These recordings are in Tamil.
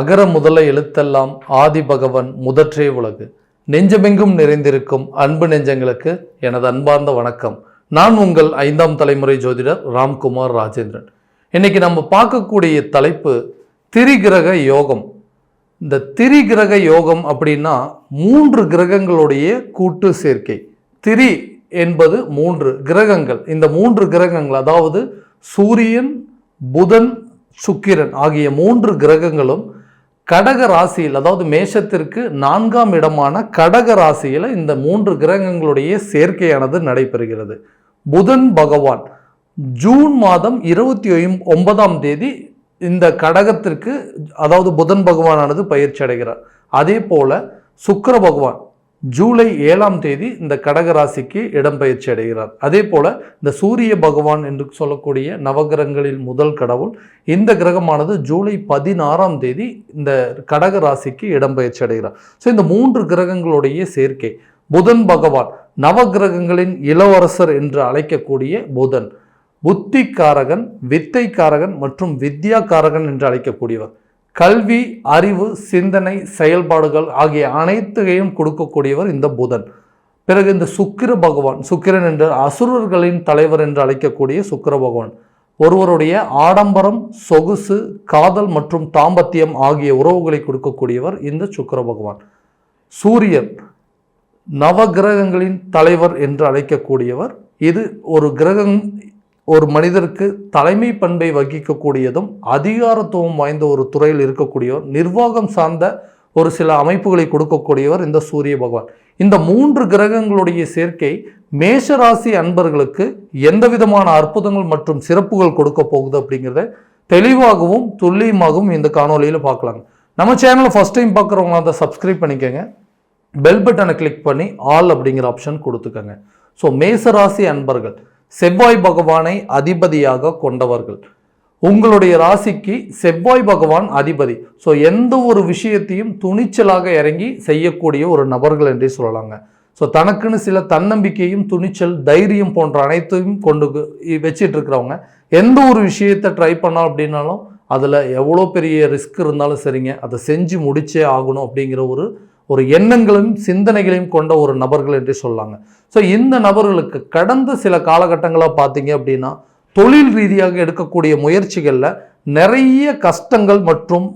அகர முதல எழுத்தெல்லாம் ஆதி பகவன் முதற்றே உலகு. நெஞ்சமெங்கும் நிறைந்திருக்கும் அன்பு நெஞ்சங்களுக்கு எனது அன்பார்ந்த வணக்கம். நான் உங்கள் ஐந்தாம் தலைமுறை ஜோதிடர் ராம்குமார் ராஜேந்திரன். இன்னைக்கு நம்ம பார்க்கக்கூடிய தலைப்பு திரிகிரக யோகம். இந்த திரிகிரக யோகம் அப்படின்னா மூன்று கிரகங்களுடைய கூட்டு சேர்க்கை. திரி என்பது மூன்று கிரகங்கள். இந்த மூன்று கிரகங்கள் அதாவது சூரியன் புதன் சுக்கிரன் ஆகிய மூன்று கிரகங்களும் கடக ராசியில் அதாவது மேஷத்திற்கு நான்காம் இடமான கடக ராசியில் இந்த மூன்று கிரகங்களுடைய சேர்க்கையானது நடைபெறுகிறது. புதன் பகவான் ஜூன் மாதம் இருபத்தி ஒன்பதாம் தேதி இந்த கடகத்திற்கு அதாவது புதன் பகவானானது பயிற்சி அடைகிறார். அதே போல் சுக்கர பகவான் ஜூலை ஏழாம் தேதி இந்த கடகராசிக்கு இடம்பெயர்ச்சி அடைகிறார். அதே போல இந்த சூரிய பகவான் என்று சொல்லக்கூடிய நவகிரகங்களில் முதல் கடவுள் இந்த கிரகமானது ஜூலை பதினாறாம் தேதி இந்த கடக ராசிக்கு இடம்பெயர்ச்சி அடைகிறார். ஸோ இந்த மூன்று கிரகங்களுடைய சேர்க்கை புதன் பகவான் நவகிரகங்களின் இளவரசர் என்று அழைக்கக்கூடிய புதன் புத்திக்காரகன் வித்தைக்காரகன் மற்றும் வித்யாக்காரகன் என்று அழைக்கக்கூடியவர். கல்வி அறிவு சிந்தனை செயல்பாடுகள் ஆகிய அனைத்தையும் கொடுக்கக்கூடியவர் இந்த புதன். பிறகு இந்த சுக்கிர பகவான். சுக்கிரன் என்ற அசுரர்களின் தலைவர் என்று அழைக்கக்கூடிய சுக்கிர பகவான். ஒருவருடைய ஆடம்பரம் சொகுசு காதல் மற்றும் தாம்பத்தியம் ஆகிய உறவுகளை கொடுக்கக்கூடியவர் இந்த சுக்கிர பகவான். சூரியன் நவகிரகங்களின் தலைவர் என்று அழைக்கக்கூடியவர். இது ஒரு கிரகம் ஒரு மனிதருக்கு தலைமை பண்பை வகிக்கக்கூடியதும் அதிகாரத்துவம் வாய்ந்த ஒரு துறையில் இருக்கக்கூடியவர் நிர்வாகம் சார்ந்த ஒரு சில அமைப்புகளை கொடுக்கக்கூடியவர் இந்த சூரிய பகவான். இந்த மூன்று கிரகங்களுடைய சேர்க்கை மேஷராசி அன்பர்களுக்கு எந்த விதமான அற்புதங்கள் மற்றும் சிறப்புகள் கொடுக்க போகுது அப்படிங்கிறத தெளிவாகவும் துல்லியமாகவும் இந்த காணொலியில் பார்க்கலாங்க. நம்ம சேனலை ஃபஸ்ட் டைம் பார்க்குறவங்க அதை சப்ஸ்கிரைப் பண்ணிக்கோங்க. பெல் பட்டனை கிளிக் பண்ணி ஆல் அப்படிங்கிற ஆப்ஷன் கொடுத்துக்கோங்க. ஸோ மேசராசி அன்பர்கள் செவ்வாய் பகவானை அதிபதியாக கொண்டவர்கள். உங்களுடைய ராசிக்கு செவ்வாய் பகவான் அதிபதி. ஸோ எந்த ஒரு விஷயத்தையும் துணிச்சலாக இறங்கி செய்யக்கூடிய ஒரு நபர்கள் என்றே சொல்லலாங்க. ஸோ தனக்குன்னு சில தன்னம்பிக்கையும் துணிச்சல் தைரியம் போன்ற அனைத்தையும் கொண்டு வச்சிட்டு இருக்கிறவங்க எந்த ஒரு விஷயத்தை ட்ரை பண்ணோம் அப்படின்னாலும் அதில் எவ்வளோ பெரிய ரிஸ்க் இருந்தாலும் சரிங்க அதை செஞ்சு முடிச்சே ஆகணும் அப்படிங்கிற ஒரு ஒரு எண்ணங்களையும் சிந்தனைகளையும் கொண்ட ஒரு நபர்கள் என்று சொல்லாங்க. ஸோ இந்த நபர்களுக்கு கடந்த சில காலகட்டங்களாக பார்த்தீங்க அப்படின்னா தொழில் ரீதியாக எடுக்கக்கூடிய முயற்சிகளில் நிறைய கஷ்டங்கள் மற்றும்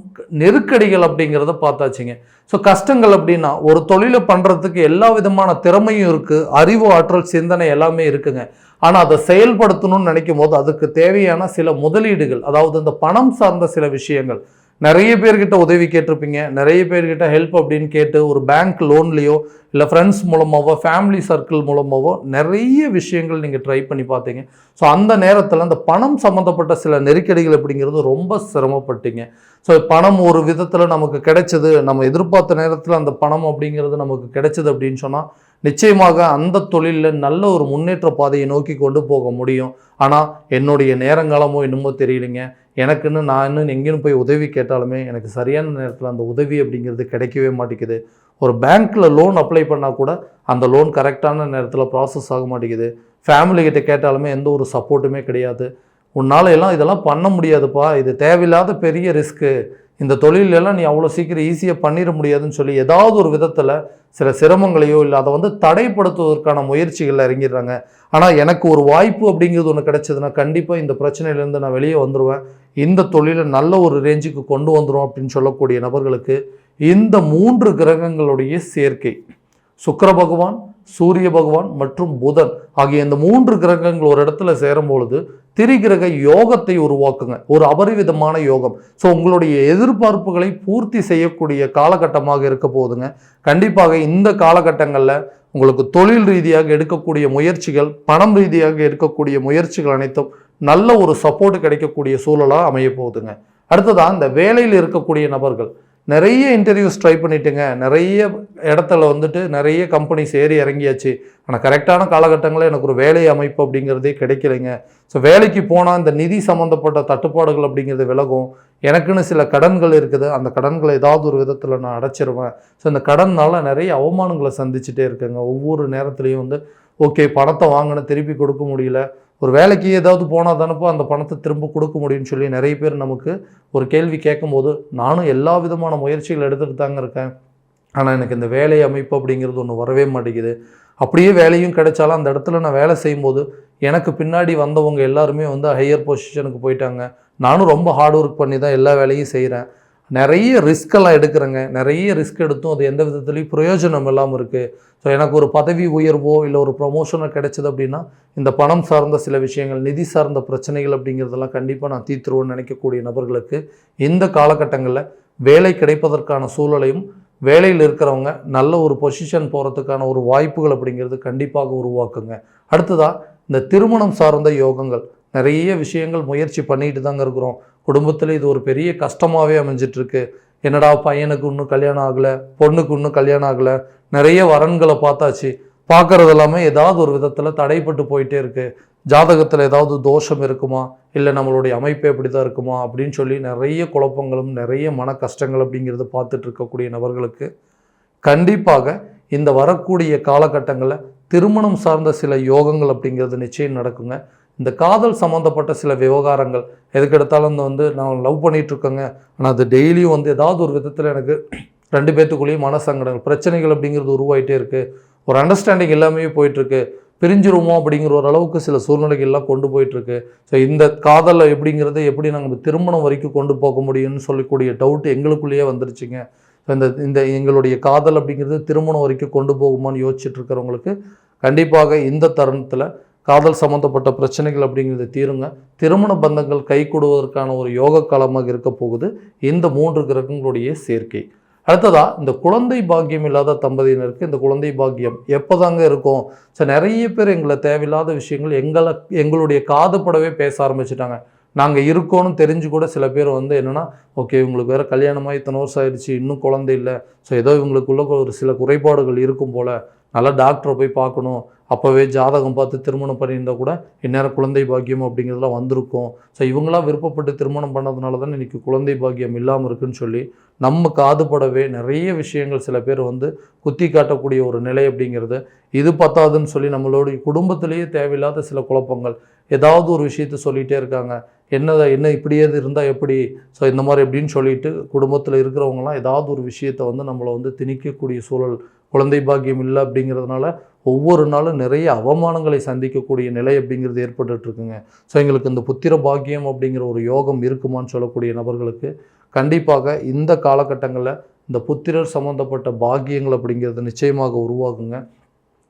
நெருக்கடிகள் அப்படிங்கிறத பார்த்தாச்சுங்க. ஸோ கஷ்டங்கள் அப்படின்னா ஒரு தொழிலை பண்ணுறதுக்கு எல்லா விதமான திறமையும் இருக்குது அறிவு ஆற்றல் சிந்தனை எல்லாமே இருக்குங்க. ஆனால் அதை செயல்படுத்தணும்னு நினைக்கும் போது அதுக்கு தேவையான சில முதலீடுகள் அதாவது இந்த பணம் சார்ந்த சில விஷயங்கள் நிறைய பேர்கிட்ட உதவி கேட்டிருப்பீங்க. நிறைய பேர்கிட்ட ஹெல்ப் அப்படின்னு கேட்டு ஒரு பேங்க் லோன்லேயோ இல்லை ஃப்ரெண்ட்ஸ் மூலமாகவோ ஃபேமிலி சர்க்கிள் மூலமாகவோ நிறைய விஷயங்கள் நீங்கள் ட்ரை பண்ணி பார்த்தீங்க. ஸோ அந்த நேரத்தில் அந்த பணம் சம்மந்தப்பட்ட சில நெருக்கடிகள் அப்படிங்கிறது ரொம்ப சிரமப்பட்டீங்க. ஸோ பணம் ஒரு விதத்தில் நமக்கு கிடைச்சது. நம்ம எதிர்பார்த்த நேரத்தில் அந்த பணம் அப்படிங்கிறது நமக்கு கிடைச்சது அப்படின்னு சொன்னால் நிச்சயமாக அந்த தொழிலில் நல்ல ஒரு முன்னேற்ற பாதையை நோக்கி கொண்டு போக முடியும். ஆனால் என்னுடைய நேரங்காலமோ என்னமோ தெரியலைங்க. எனக்குன்னு நான் இன்னும் எங்கேயும் போய் உதவி கேட்டாலுமே எனக்கு சரியான நேரத்தில் அந்த உதவி அப்படிங்கிறது கிடைக்கவே மாட்டேங்குது. ஒரு பேங்க்கில் லோன் அப்ளை பண்ணால் கூட அந்த லோன் கரெக்டான நேரத்தில் ப்ராசஸ் ஆக மாட்டேங்குது. ஃபேமிலிக்கிட்ட கேட்டாலுமே எந்த ஒரு சப்போர்ட்டுமே கிடையாது. உன்னால் எல்லாம் இதெல்லாம் பண்ண முடியாதுப்பா. இது தேவையில்லாத பெரிய ரிஸ்க்கு. இந்த தொழிலெல்லாம் நீ அவ்வளோ சீக்கிரம் ஈஸியாக பண்ணிட முடியாதுன்னு சொல்லி ஏதாவது ஒரு விதத்தில் சில சிரமங்களையோ இல்லை அதை வந்து தடைப்படுத்துவதற்கான முயற்சிகளில் இறங்கிடுறாங்க. ஆனால் எனக்கு ஒரு வாய்ப்பு அப்படிங்கிறது ஒன்று கிடைச்சதுன்னா கண்டிப்பாக இந்த பிரச்சனையிலேருந்து நான் வெளியே வந்துடுவேன் இந்த தொழிலை நல்ல ஒரு ரேஞ்சுக்கு கொண்டு வந்துடும் அப்படின்னு சொல்லக்கூடிய நபர்களுக்கு இந்த மூன்று கிரகங்களுடைய சேர்க்கை. சுக்கர பகவான் சூரிய பகவான் மற்றும் புதன் ஆகிய இந்த மூன்று கிரகங்கள் ஒரு இடத்துல சேரும் பொழுது திரிகிரக யோகத்தை உருவாக்குங்க. ஒரு அபரிவிதமான யோகம். ஸோ உங்களுடைய எதிர்பார்ப்புகளை பூர்த்தி செய்யக்கூடிய காலகட்டமாக இருக்க போகுதுங்க. கண்டிப்பாக இந்த காலகட்டங்களில் உங்களுக்கு தொழில் ரீதியாக எடுக்கக்கூடிய முயற்சிகள் பணம் ரீதியாக எடுக்கக்கூடிய முயற்சிகள் அனைத்தும் நல்ல ஒரு சப்போர்ட் கிடைக்கக்கூடிய சூழலாக அமைய போகுதுங்க. அடுத்ததான் இந்த வேலையில் இருக்கக்கூடிய நபர்கள். நிறைய இன்டர்வியூஸ் ட்ரை பண்ணிட்டுங்க. நிறைய இடத்துல வந்துட்டு நிறைய கம்பெனிஸ் ஏறி இறங்கியாச்சு. ஆனால் கரெக்டான காலகட்டங்களில் எனக்கு ஒரு வேலை அமைப்பு அப்படிங்கிறதே கிடைக்கலைங்க. ஸோ வேலைக்கு போனால் இந்த நிதி சம்மந்தப்பட்ட தட்டுப்பாடுகள் அப்படிங்கிறது விலகும். எனக்குன்னு சில கடன்கள் இருக்குது. அந்த கடன்களை ஏதாவது ஒரு விதத்தில் நான் அடைச்சிருவேன். ஸோ இந்த கடன்னால் நிறைய அவமானங்களை சந்திச்சுட்டே இருக்கேங்க. ஒவ்வொரு நேரத்துலையும் வந்து ஓகே பணத்தை வாங்கின திருப்பி கொடுக்க முடியல. ஒரு வேலைக்கு ஏதாவது போனால் தானப்போ அந்த பணத்தை திரும்ப கொடுக்க முடியும்னு சொல்லி நிறைய பேர் நமக்கு ஒரு கேள்வி கேட்கும்போது நானும் எல்லா விதமான முயற்சிகள் எடுத்துகிட்டு தாங்க இருக்கேன். ஆனால் எனக்கு இந்த வேலை அமைப்பு அப்படிங்கிறது ஒன்று வரவே மாட்டேங்குது. அப்படியே வேலையும் கிடைச்சாலும் அந்த இடத்துல நான் வேலை செய்யும்போது எனக்கு பின்னாடி வந்தவங்க எல்லாருமே வந்து ஹையர் பொசிஷனுக்கு போயிட்டாங்க. நானும் ரொம்ப ஹார்ட் ஒர்க் பண்ணி தான் எல்லா வேலையும் செய்கிறேன் நிறைய ரிஸ்கெல்லாம் எடுக்கிறேங்க. நிறைய ரிஸ்க் எடுத்தும் அது எந்த விதத்துலேயும் பிரயோஜனம் இல்லாமல் இருக்குது ஸோ எனக்கு ஒரு பதவி உயர்வோ இல்லை ஒரு ப்ரொமோஷனோ கிடைச்சது அப்படின்னா இந்த பணம் சார்ந்த சில விஷயங்கள் நிதி சார்ந்த பிரச்சனைகள் அப்படிங்கிறதெல்லாம் கண்டிப்பாக நான் தீர்த்துருவோன்னு நினைக்கக்கூடிய நபர்களுக்கு இந்த காலகட்டங்களில் வேலை கிடைப்பதற்கான சூழலையும் வேலையில் இருக்கிறவங்க நல்ல ஒரு பொசிஷன் போகிறதுக்கான ஒரு வாய்ப்புகள் அப்படிங்கிறது கண்டிப்பாக உருவாக்குங்க. அடுத்ததாக இந்த திருமணம் சார்ந்த யோகங்கள். நிறைய விஷயங்கள் முயற்சி பண்ணிட்டு தாங்க இருக்கிறோம். குடும்பத்தில் இது ஒரு பெரிய கஷ்டமாகவே அமைஞ்சிட்ருக்கு. என்னடா பையனுக்கு இன்னும் கல்யாணம் ஆகலை பொண்ணுக்கு இன்னும் கல்யாணம் ஆகலை நிறைய வரன்களை பார்த்தாச்சு. பார்க்குறது எல்லாமே ஏதாவது ஒரு விதத்தில் தடைப்பட்டு போயிட்டே இருக்குது ஜாதகத்தில் ஏதாவது தோஷம் இருக்குமா? இல்லை நம்மளுடைய அமைப்பு எப்படி தான் இருக்குமா? அப்படின்னு சொல்லி நிறைய குழப்பங்களும் நிறைய மன கஷ்டங்கள் அப்படிங்கிறத பார்த்துட்டு இருக்கக்கூடிய நபர்களுக்கு கண்டிப்பாக இந்த வரக்கூடிய காலகட்டங்களில் திருமணம் சார்ந்த சில யோகங்கள் அப்படிங்கிறது நிச்சயம் நடக்குங்க. இந்த காதல் சம்மந்தப்பட்ட சில விவகாரங்கள் எதுக்கெடுத்தாலும் இந்த வந்து நான் லவ் பண்ணிகிட்ருக்கேங்க ஆனால் அது டெய்லியும் வந்து ஏதாவது ஒரு விதத்தில் எனக்கு ரெண்டு பேர்த்துக்குள்ளேயும் மனசங்கடங்கள் பிரச்சனைகள் அப்படிங்கிறது உருவாகிட்டே இருக்குது ஒரு அண்டர்ஸ்டாண்டிங் எல்லாமே போயிட்டுருக்கு. பிரிஞ்சிருமோ அப்படிங்கிற ஒரு அளவுக்கு சில சூழ்நிலைகள்லாம் கொண்டு போயிட்டுருக்கு. ஸோ இந்த காதலில் எப்படிங்கிறத எப்படி நாங்கள் திருமணம் வரைக்கும் கொண்டு போக முடியும்னு சொல்லக்கூடிய டவுட் எங்களுக்குள்ளேயே வந்துருச்சுங்க. ஸோ இந்த இந்த எங்களுடைய காதல் அப்படிங்கிறது திருமணம் வரைக்கும் கொண்டு போகுமான்னு யோசிச்சுட்டு இருக்கிறவங்களுக்கு கண்டிப்பாக இந்த தருணத்தில் காதல் சம்மந்தப்பட்ட பிரச்சனைகள் அப்படிங்கிறது தீருங்க. திருமண பந்தங்கள் கை கூடுவதற்கான ஒரு யோக காலமாக இருக்க போகுது. இந்த மூன்று கிரகங்களுடைய சேர்க்கை. அடுத்ததா இந்த குழந்தை பாக்கியம் இல்லாத தம்பதியினருக்கு இந்த குழந்தை பாக்கியம் எப்போதாங்க இருக்கும்? ஸோ நிறைய பேர் எங்களை தேவையில்லாத விஷயங்கள் எங்களை எங்களுடைய காதுபடவே பேச ஆரம்பிச்சிட்டாங்க. நாங்கள் இருக்கோன்னு தெரிஞ்சு கூட சில பேர் வந்து என்னென்னா ஓகே இவங்களுக்கு வேறு கல்யாணமாக இத்தனை வருஷம் ஆயிடுச்சு இன்னும் குழந்தை இல்லை. ஸோ ஏதோ இவங்களுக்குள்ள ஒரு சில குறைபாடுகள் இருக்கும் போல். நல்லா டாக்டரை போய் பார்க்கணும். அப்போவே ஜாதகம் பார்த்து திருமணம் பண்ணியிருந்தா கூட இந்நேரம் குழந்தை பாக்கியம் அப்படிங்கிறதுலாம் வந்திருக்கும். ஸோ இவங்களாம் விருப்பப்பட்டு திருமணம் பண்ணதுனால தான் இன்றைக்கி குழந்தை பாக்கியம் இல்லாமல் இருக்குன்னு சொல்லி நம்ம காதுபடவே நிறைய விஷயங்கள் சில பேர் வந்து குத்தி காட்டக்கூடிய ஒரு நிலை அப்படிங்கிறது. இது பத்தாதுன்னு சொல்லி நம்மளுடைய குடும்பத்திலேயே தேவையில்லாத சில குழப்பங்கள். ஏதாவது ஒரு விஷயத்த சொல்லிகிட்டே இருக்காங்க. என்ன என்ன இப்படியே இருந்தால் எப்படி? ஸோ இந்த மாதிரி எப்படின்னு சொல்லிட்டு குடும்பத்தில் இருக்கிறவங்களாம் ஏதாவது ஒரு விஷயத்தை வந்து நம்மளை வந்து திணிக்கக்கூடிய சூழல் குழந்தை பாக்கியம் இல்லை அப்படிங்கிறதுனால ஒவ்வொரு நாளும் நிறைய அவமானங்களை சந்திக்கக்கூடிய நிலை அப்படிங்கிறது ஏற்பட்டுட்டுருக்குங்க ஸோ எங்களுக்கு இந்த புத்திர பாக்கியம் அப்படிங்கிற ஒரு யோகம் இருக்குமான்னு சொல்லக்கூடிய நபர்களுக்கு கண்டிப்பாக இந்த காலகட்டங்களில் இந்த புத்திரர் சம்மந்தப்பட்ட பாக்கியங்கள் அப்படிங்கிறது நிச்சயமாக உருவாகுங்க.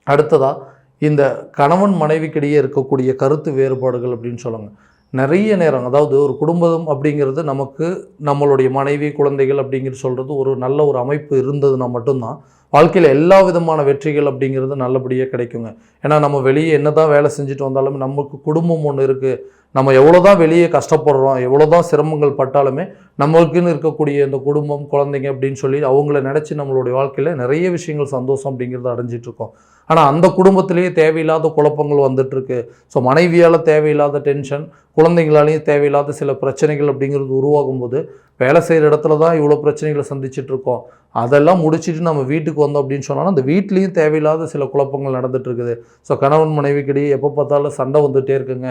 அடுத்ததாக இந்த கணவன் மனைவிக்கிடையே இருக்கக்கூடிய கருத்து வேறுபாடுகள் அப்படின்னு சொல்லுவாங்க நிறைய நேரம் அதாவது ஒரு குடும்பம் அப்படிங்கிறது நமக்கு நம்மளுடைய மனைவி குழந்தைகள் அப்படிங்கிற சொல்கிறது ஒரு நல்ல ஒரு அமைப்பு இருந்ததுன்னா மட்டும்தான் வாழ்க்கையில் எல்லா விதமான வெற்றிகள் அப்படிங்கிறது நல்லபடியாக கிடைக்குங்க. ஏன்னா நம்ம வெளியே என்ன தான் வேலை செஞ்சுட்டு வந்தாலும் நமக்கு குடும்பம் ஒன்று இருக்குது நம்ம எவ்வளோ தான் வெளியே கஷ்டப்படுறோம் எவ்வளோ தான் சிரமங்கள் பட்டாலுமே நம்மளுக்குன்னு இருக்கக்கூடிய இந்த குடும்பம் குழந்தைங்க அப்படின்னு சொல்லி அவங்கள நினச்சி நம்மளுடைய வாழ்க்கையில் நிறைய விஷயங்கள் சந்தோஷம் அப்படிங்கிறத அடைஞ்சிட்ருக்கோம் ஆனால் அந்த குடும்பத்திலேயே தேவையில்லாத குழப்பங்கள் வந்துட்டுருக்கு ஸோ மனைவியால் தேவையில்லாத டென்ஷன் குழந்தைங்களாலேயும் தேவையில்லாத சில பிரச்சனைகள் அப்படிங்கிறது உருவாகும் போது வேலை செய்கிற இடத்துல தான் இவ்வளோ பிரச்சனைகளை சந்திச்சிட்டுருக்கோம் அதெல்லாம் முடிச்சுட்டு நம்ம வீட்டுக்கு வந்தோம் அப்படின்னு சொன்னாலும் அந்த வீட்லேயும் தேவையில்லாத சில குழப்பங்கள் நடந்துட்டு இருக்குது ஸோ கணவன் மனைவிக்கிடையே எப்போ பார்த்தாலும் சண்டை வந்துகிட்டே இருக்குங்க.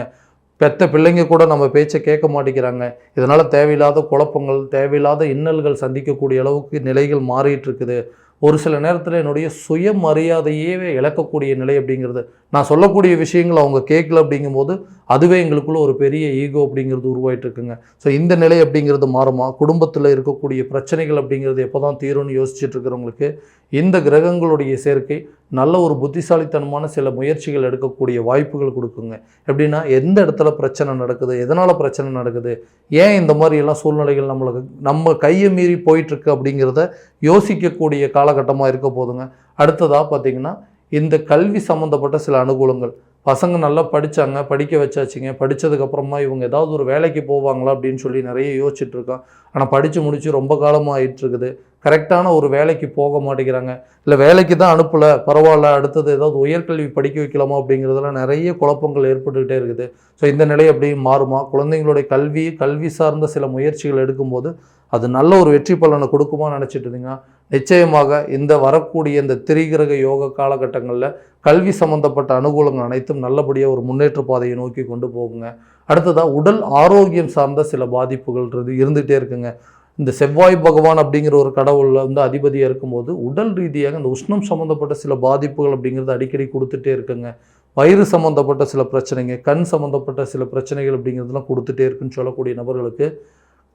பெத்த பிள்ளைங்க கூட நம்ம பேச்சை கேட்க மாட்டேங்கிறாங்க. இதனால் தேவையில்லாத குழப்பங்கள் தேவையில்லாத இன்னல்கள் சந்திக்கக்கூடிய அளவுக்கு நிலைகள் மாறிட்டு இருக்குது ஒரு சில நேரத்தில் என்னுடைய சுயமரியாதையே இழக்கக்கூடிய நிலை அப்படிங்கிறது. நான் சொல்லக்கூடிய விஷயங்கள் அவங்க கேட்கல அப்படிங்கும்போது அதுவே எங்களுக்குள்ள ஒரு பெரிய ஈகோ அப்படிங்கிறது உருவாயிட்டு இருக்குங்க ஸோ இந்த நிலை அப்படிங்கிறது மாறுமா? குடும்பத்தில் இருக்கக்கூடிய பிரச்சனைகள் அப்படிங்கிறது எப்போ தான் தீரும்னு யோசிச்சுட்டு இருக்கிறவங்களுக்கு இந்த கிரகங்களுடைய சேர்க்கை நல்ல ஒரு புத்திசாலித்தனமான சில முயற்சிகள் எடுக்கக்கூடிய வாய்ப்புகள் கொடுக்குங்க. எப்படின்னா எந்த இடத்துல பிரச்சனை நடக்குது எதனால் பிரச்சனை நடக்குது ஏன் இந்த மாதிரி எல்லாம் சூழ்நிலைகள் நம்மளுக்கு நம்ம கையை மீறி போயிட்டுருக்கு அப்படிங்கிறத யோசிக்கக்கூடிய காலகட்டமாக இருக்க போதுங்க. அடுத்ததாக பார்த்தீங்கன்னா இந்த கல்வி சம்மந்தப்பட்ட சில அனுகூலங்கள். பசங்க நல்லா படித்தாங்க படிக்க வச்சாச்சுங்க படித்ததுக்கப்புறமா இவங்க ஏதாவது ஒரு வேலைக்கு போவாங்களா அப்படின்னு சொல்லி நிறைய யோசிச்சுட்ருக்கோம் ஆனால் படித்து முடித்து ரொம்ப காலமாக ஆகிட்டுருக்குது கரெக்டான ஒரு வேலைக்கு போக மாட்டேங்கிறாங்க. இல்லை வேலைக்கு தான் அனுப்பலை பரவாயில்ல அடுத்தது ஏதாவது உயர்கல்வி படிக்க வைக்கலாமா அப்படிங்கிறதுலாம் நிறைய குழப்பங்கள் ஏற்பட்டுக்கிட்டே இருக்குது. ஸோ இந்த நிலை அப்படி மாறுமா? குழந்தைங்களுடைய கல்வி கல்வி சார்ந்த சில முயற்சிகள் எடுக்கும்போது அது நல்ல ஒரு வெற்றி பலனை கொடுக்குமா நினச்சிட்டு இருந்தீங்கன்னா நிச்சயமாக இந்த வரக்கூடிய இந்த திரிகிரக யோக காலகட்டங்களில் கல்வி சம்மந்தப்பட்ட அனுகூலங்கள் அனைத்தும் நல்லபடியாக ஒரு முன்னேற்ற பாதையை நோக்கி கொண்டு போகுங்க. அடுத்ததாக உடல் ஆரோக்கியம் சார்ந்த சில பாதிப்புகள்ன்றது இருந்துகிட்டே இருக்குங்க. இந்த செவ்வாய் பகவான் அப்படிங்கிற ஒரு கடவுளில் வந்து அதிபதியாக இருக்கும்போது உடல் ரீதியாக இந்த உஷ்ணம் சம்மந்தப்பட்ட சில பாதிப்புகள் அப்படிங்கிறது அடிக்கடி கொடுத்துட்டே இருக்குங்க. வயிறு சம்மந்தப்பட்ட சில பிரச்சனைங்க கண் சம்மந்தப்பட்ட சில பிரச்சனைகள் அப்படிங்கிறதுலாம் கொடுத்துட்டே இருக்குன்னு சொல்லக்கூடிய நபர்களுக்கு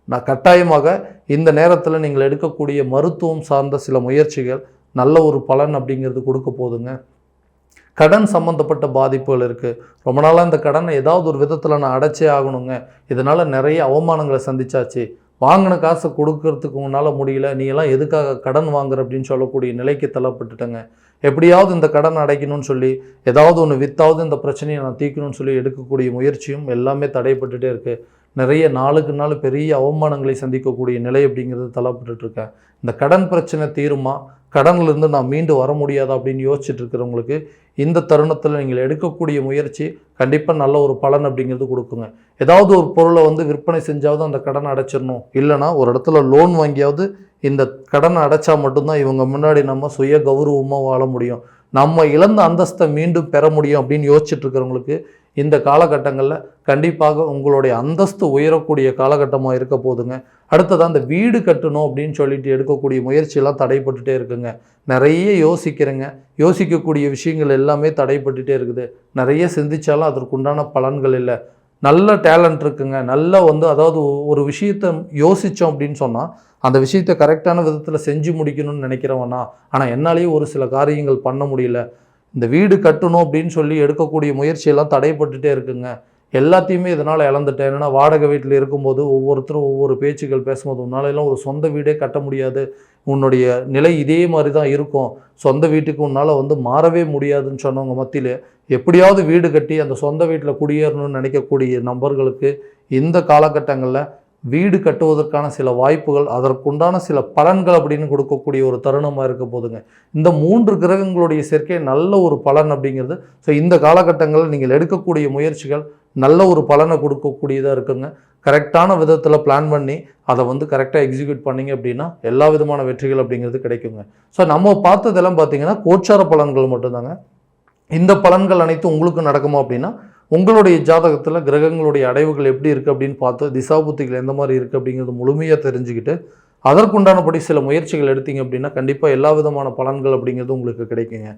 நான் கட்டாயமாக இந்த நேரத்தில் நீங்கள் எடுக்கக்கூடிய மருத்துவம் சார்ந்த சில முயற்சிகள் நல்ல ஒரு பலன் அப்படிங்கிறது கொடுக்க போதுங்க. கடன் சம்மந்தப்பட்ட பாதிப்புகள் இருக்குது ரொம்ப நாளாக இந்த கடனை ஏதாவது ஒரு விதத்தில் நான் அடைச்சே ஆகணுங்க. இதனால் நிறைய அவமானங்களை சந்திச்சாச்சு. வாங்கின காசை கொடுக்கறதுக்கு உன்னால் முடியல நீ எல்லாம் எதுக்காக கடன் வாங்குற அப்படின்னு சொல்லக்கூடிய நிலைக்கு தள்ளப்பட்டுட்டேங்க. எப்படியாவது இந்த கடன் அடைக்கணும்னு சொல்லி ஏதாவது ஒன்று வித்தாவது இந்த பிரச்சனையை நான் தீர்க்கணும்னு சொல்லி எடுக்கக்கூடிய முயற்சியும் எல்லாமே தடைப்பட்டுட்டே இருக்குது நிறைய நாளுக்கு நாள் பெரிய அவமானங்களை சந்திக்கக்கூடிய நிலை அப்படிங்கிறது தள்ளப்பட்டுட்டு இருக்கேன் இந்த கடன் பிரச்சனை தீருமா? கடன்லேருந்து நான் மீண்டு வர முடியாதா அப்படின்னு யோசிச்சுட்டு இருக்கிறவங்களுக்கு இந்த தருணத்தில் நீங்கள் எடுக்கக்கூடிய முயற்சி கண்டிப்பாக நல்ல ஒரு பலன் அப்படிங்கிறது கொடுக்குங்க. ஏதாவது ஒரு பொருளை வந்து விற்பனை செஞ்சாவது அந்த கடனை அடைச்சிடணும். இல்லைனா ஒரு இடத்துல லோன் வாங்கியாவது இந்த கடனை அடைச்சா மட்டும்தான் இவங்க முன்னாடி நம்ம சுய கௌரவமாக வாழ முடியும். நம்ம இழந்த அந்தஸ்தை மீண்டும் பெற முடியும் அப்படின்னு யோசிச்சுட்டு இருக்கிறவங்களுக்கு இந்த காலகட்டங்களில் கண்டிப்பாக உங்களுடைய அந்தஸ்து உயரக்கூடிய காலகட்டமாக இருக்க போதுங்க. அடுத்ததாக அந்த வீடு கட்டணும் அப்படின்னு சொல்லிட்டு எடுக்கக்கூடிய முயற்சியெல்லாம் தடைப்பட்டுட்டே இருக்குங்க. நிறைய யோசிக்கிறேங்க. யோசிக்கக்கூடிய விஷயங்கள் எல்லாமே தடைப்பட்டுட்டே இருக்குது. நிறைய சிந்திச்சாலும் அதற்குண்டான பலன்கள் இல்லை. நல்ல டேலண்ட் இருக்குங்க. நல்ல வந்து அதாவது ஒரு விஷயத்தை யோசித்தோம் அப்படின்னு சொன்னால் அந்த விஷயத்தை கரெக்டான விதத்தில் செஞ்சு முடிக்கணும்னு நினைக்கிறவனா ஆனால் என்னாலேயே ஒரு சில காரியங்கள் பண்ண முடியல. இந்த வீடு கட்டணும் அப்படின்னு சொல்லி எடுக்கக்கூடிய முயற்சியெல்லாம் தடைப்பட்டுட்டே இருக்குங்க. எல்லாத்தையுமே இதனால் இழந்துட்டேன். ஏன்னா வாடகை வீட்டில் இருக்கும்போது ஒவ்வொருத்தரும் ஒவ்வொரு பேச்சுகள் பேசும்போது உன்னால எல்லாம் ஒரு சொந்த வீடே கட்ட முடியாது. உன்னுடைய நிலை இதே மாதிரி தான் இருக்கும். சொந்த வீட்டுக்கு உன்னால் வந்து மாறவே முடியாதுன்னு சொன்னவங்க மத்தியில் எப்படியாவது வீடு கட்டி அந்த சொந்த வீட்டில் குடியேறணும்னு நினைக்கக்கூடிய நபர்களுக்கு இந்த காலகட்டங்களில் வீடு கட்டுவதற்கான சில வாய்ப்புகள் அதற்குண்டான சில பலன்கள் அப்படின்னு கொடுக்கக்கூடிய ஒரு தருணமாக இருக்க போதுங்க. இந்த மூன்று கிரகங்களுடைய சேர்க்கை நல்ல ஒரு பலன் அப்படிங்கிறது. ஸோ இந்த காலகட்டங்களில் நீங்கள் எடுக்கக்கூடிய முயற்சிகள் நல்ல ஒரு பலனை கொடுக்கக்கூடியதாக இருக்குங்க. கரெக்டான விதத்தில் பிளான் பண்ணி அதை வந்து கரெக்டாக எக்ஸிக்யூட் பண்ணிங்க அப்படின்னா எல்லா விதமான வெற்றிகள் அப்படிங்கிறது கிடைக்குங்க. ஸோ நம்ம பார்த்ததெல்லாம் பார்த்தீங்கன்னா கோச்சார பலன்கள் மட்டும்தாங்க. இந்த பலன்கள் அனைத்தும் உங்களுக்கு நடக்குமா அப்படின்னா உங்களுடைய ஜாதகத்தில் கிரகங்களுடைய அடைவுகள் எப்படி இருக்குது அப்படின்னு பார்த்து திசாபுத்திகள் எந்த மாதிரி இருக்குது அப்படிங்கிறது முழுமையாக தெரிஞ்சுக்கிட்டு அதற்குண்டானபடி சில முயற்சிகள் எடுத்தீங்க அப்படின்னா கண்டிப்பாக எல்லா விதமான பலன்கள் அப்படிங்கிறது உங்களுக்கு கிடைக்குங்க.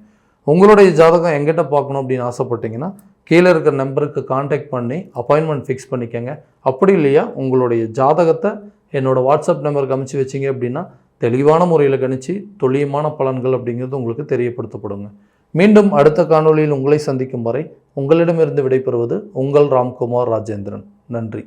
உங்களுடைய ஜாதகம் எங்கிட்ட பார்க்கணும் அப்படின்னு ஆசைப்பட்டீங்கன்னா கீழே இருக்கிற நம்பருக்கு காண்டாக்ட் பண்ணி அப்பாயின்மெண்ட் ஃபிக்ஸ் பண்ணிக்கோங்க. அப்படி இல்லையா உங்களுடைய ஜாதகத்தை என்னோடய வாட்ஸ்அப் நம்பருக்கு அமைச்சு வச்சிங்க அப்படின்னா தெளிவான முறையில் கணிச்சு துல்லியமான பலன்கள் அப்படிங்கிறது உங்களுக்கு தெரியப்படுத்தப்படுங்க. மீண்டும் அடுத்த காணொளியில் உங்களை சந்திக்கும் வரை உங்களிடமிருந்து விடைபெறுவது உங்கள் ராம்குமார் ராஜேந்திரன். நன்றி.